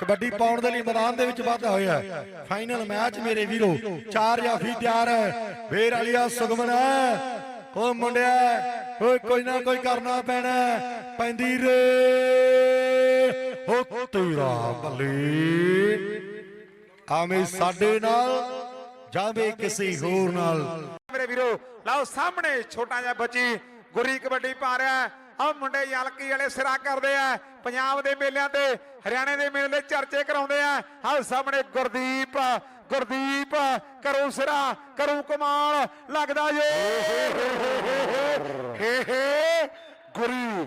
ਕਬੱਡੀ ਪਾਉਣ ਦੇ ਲਈ ਮੈਦਾਨ ਦੇ ਵਿੱਚ ਵਾਧਾ ਹੋਇਆ ਫਾਈਨਲ ਮੈਚ ਮੇਰੇ ਵੀਰੋ, ਚਾਰ ਜਾਫੀ ਤਿਆਰ ਹੈ। ਫੇਰ ਵਾਲੀਆ ਸੁਗਮਨ ਓ ਮੁੰਡਿਆ ਓਏ ਕੋਈ ਨਾ ਕੋਈ ਕਰਨਾ ਪੈਣਾ ਪੈਂਦੀ ਰੇ। ਓ ਤੇਰਾ ਬੱਲੇ। ਆਵੇਂ ਸਾਡੇ ਨਾਲ ਜਾਵੇ ਕਿਸੇ ਹੋਰ ਨਾਲ। ਮੇਰੇ ਵੀਰੋ, ਲਓ ਸਾਹਮਣੇ ਛੋਟਾ ਜਿਹਾ ਬੱਚੀ ਗੁਰੀ ਕਬੱਡੀ ਪਾ ਰਿਹਾ ਆ ਮੁੰਡੇ ਯਲਕੀ ਵਾਲੇ ਸਿਰਾ ਕਰਦੇ ਆ। ਪੰਜਾਬ ਦੇ ਮੇਲਿਆਂ ਤੇ, ਹਰਿਆਣੇ ਦੇ ਮੇਲੇ ਦੇ ਚਰਚੇ ਕਰਾਉਂਦੇ ਆ। ਆਹ ਸਾਹਮਣੇ ਗੁਰਦੀਪ ਗੁਰਦੀਪ, ਕਰੂ ਸਿਰਾ, ਕਰੂ ਕਮਾਲ, ਲੱਗਦਾ ਜੇ। ਹੇ ਹੇ, ਗੁਰੀ,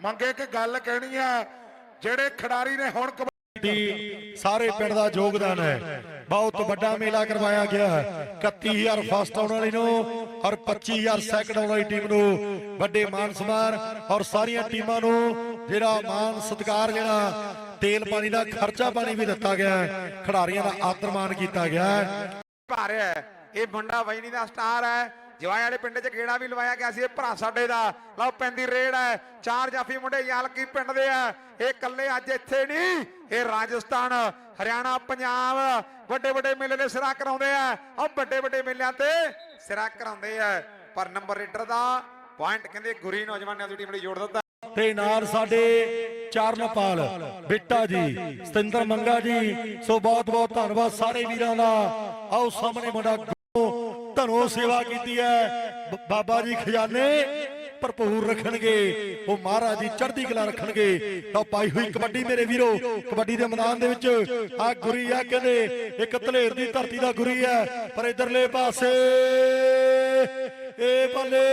ਮੰਗੇ ਕਿ ਗੱਲ ਕਹਿਣੀ ਆ, ਜਿਹੜੇ ਖਿਡਾਰੀ ਨੇ ਹੁਣ ਕਬੱਡੀ ਸਾਰੇ ਪਿੰਡ ਦਾ ਯੋਗਦਾਨ ਹੈ। ਬਹੁਤ ਵੱਡਾ ਮੇਲਾ ਕਰਵਾਇਆ ਗਿਆ ਹੈ। 31000 ਫਸਟ ਆਉਣ ਵਾਲੀ ਨੂੰ ਔਰ 25000 ਸੈਕੰਡ ਆਉਣ ਵਾਲੀ ਟੀਮ ਨੂੰ ਵੱਡੇ ਮਾਨ ਸਮਾਨ ਔਰ ਸਾਰੀਆਂ ਟੀਮਾਂ ਨੂੰ ਜਿਹੜਾ ਮਾਨ ਸਤਿਕਾਰ, ਜਿਹੜਾ ਤੇਲ ਪਾਣੀ ਦਾ ਖਰਚਾ ਪਾਣੀ ਵੀ ਦਿੱਤਾ ਗਿਆ ਹੈ। ਖਿਡਾਰੀਆਂ ਦਾ ਆਦਰ ਮਾਨ ਕੀਤਾ ਗਿਆ ਹੈ। ਪਾ ਇਹ ਮੁੰਡਾ ਵੈਣੀ ਦਾ ਸਟਾਰ ਹੈ। ਜਵਾਈ ਵਾਲੇ ਪਿੰਡ 'ਚ ਗੇੜਾ ਵੀ ਲਵਾਇਆ ਗਿਆ ਸੀ। ਇਹ ਭਰਾ ਸਾਡੇ ਦਾ। ਲਓ, ਪੈਂਦੀ ਰੇਡ ਹੈ। ਚਾਰ ਜਾਫੀ ਮੁੰਡੇ ਯਾਲਕੀ ਪਿੰਡ ਦੇ ਆ। ਇਹ ਇਕੱਲੇ ਅੱਜ ਇੱਥੇ ਨਹੀਂ। ਇਹ ਰਾਜਸਥਾਨ, ਹਰਿਆਣਾ, ਪੰਜਾਬ ਵੱਡੇ ਵੱਡੇ ਮੇਲੇ ਦੇ ਸਿਰਾ ਕਰਾਉਂਦੇ ਆ। ਉਹ ਵੱਡੇ ਵੱਡੇ ਮੇਲਿਆਂ ਤੇ ਸਿਰਾ ਕਰਾਉਂਦੇ ਆ। ਪਰ ਨੰਬਰ ਰੇਡਰ ਦਾ ਪੁਆਇੰਟ ਕਹਿੰਦੇ ਗੁਰੀ ਨੌਜਵਾਨਾਂ ਦੀ ਟੀਮ ਨੇ ਜੋੜ ਦਿੱਤਾ। ਤੇ ਨਾਲ ਸਾਡੇ ਚਰਨਪਾਲ ਬਿੱਟਾ ਜੀ, ਸਤਿੰਦਰ ਮੰਗਾ ਜੀ, ਸੋ ਬਹੁਤ ਬਹੁਤ ਧੰਨਵਾਦ ਸਾਰੇ ਵੀਰਾਂ ਦਾ। ਆਓ, ਸਾਹਮਣੇ ਮੁੰਡਾ ਗੁਰੂ ਸੇਵਾ ਕੀਤੀ ਹੈ। ਬਾਬਾ ਜੀ ਖਜ਼ਾਨੇ ਭਰਪੂਰ ਰੱਖਣਗੇ। ਉਹ ਮਹਾਰਾਜ ਦੀ ਚੜ੍ਹਦੀ ਕਲਾ ਰੱਖਣਗੇ। ਤਾਂ ਪਾਈ ਹੋਈ ਕਬੱਡੀ ਮੇਰੇ ਵੀਰੋ। ਕਬੱਡੀ ਦੇ ਮੈਦਾਨ ਦੇ ਵਿੱਚ ਆ ਗੁਰੀ ਆ ਕਹਿੰਦੇ, ਇੱਕ ਧਲੇਰ ਦੀ ਧਰਤੀ ਦਾ ਗੁਰੀ ਹੈ। ਪਰ ਇਧਰਲੇ ਪਾਸੇ ਏ ਬੱਲੇ